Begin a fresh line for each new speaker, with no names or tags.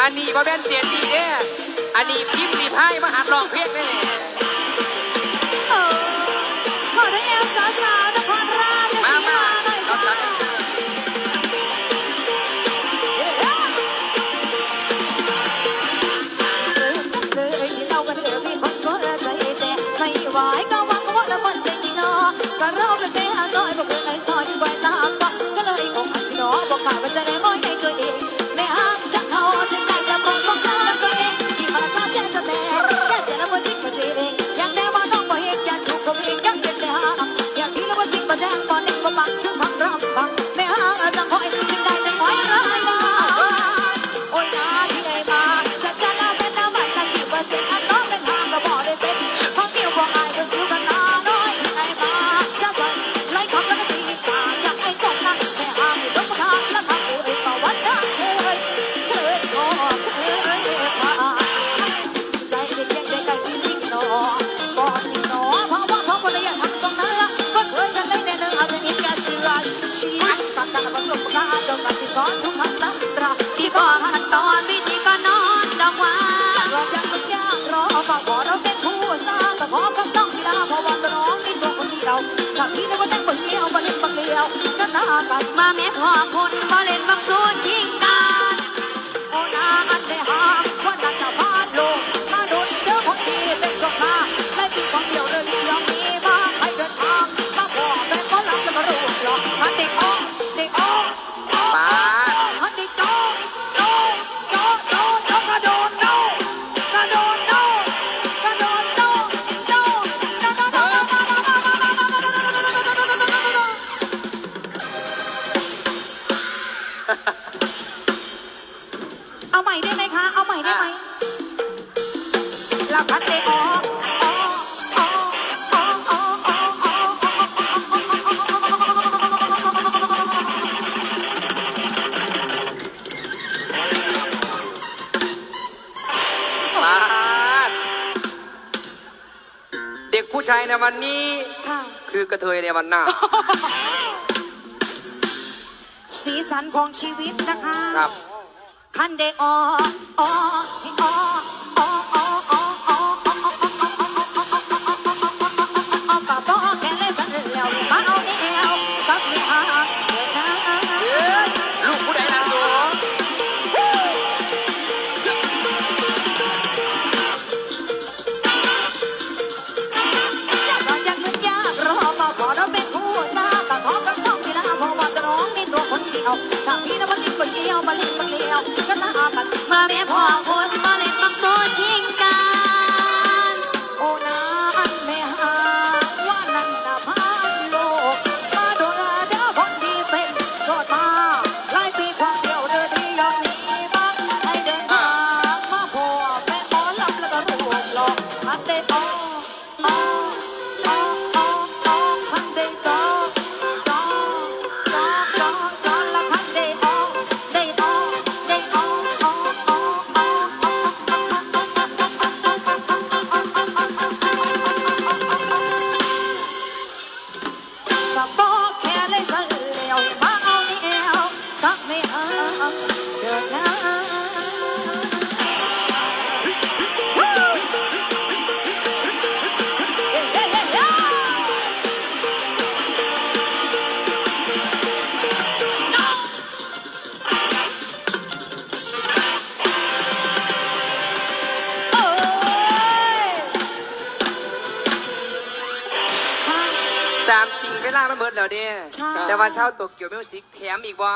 อันนี้บ่แม่นเสียงดีเด้อันนี้พิมพ์ดีพายมาหัดลองเพลงเด้
เออขอได้แอลสาวสาวนครราชสี
มา
หน่อยจ้าไว้ก็หวังว่าละมันใจจริงเนาะก็เราเป็นแค่งอาน้อยบอกเพลนไอ้ซอยที่ใบตามก็เลยคงอันที่เนาะบอกขาดว่าจะได้ไหม ตั้งประการณ์จนปฏิกรทุกทันตั้งตราที่พ่อขันตอนวิธีก็นอนดอกวานรอยังต้องยากรอฝากขอเราเป็นผู้สร้างแต่อคำต้องกีฬาพอวัน้องที่ตัวคนเดียวทำที่ได้ว่าแต่งคนเดียวเล่นบัเดียวก็ตากับมาแม่พ่อคนมาเล่นบางส่วนที่ ใหม่ได้ไหมคะ เอาใหม่ได้ไหมลาพัดเตออก
ปาดเด็กผู้ชายในวันนี้
ค่ะ
คือกระเทยในวันหน้า
สีสันของชีวิตนะคะ
ครับ
คันเด
อ
อออ เวลามันเบิดแล้วเด้ใช่ แต่ว่าเช่าวโต
เกี่ยวไมิวสิแถมอีกว่า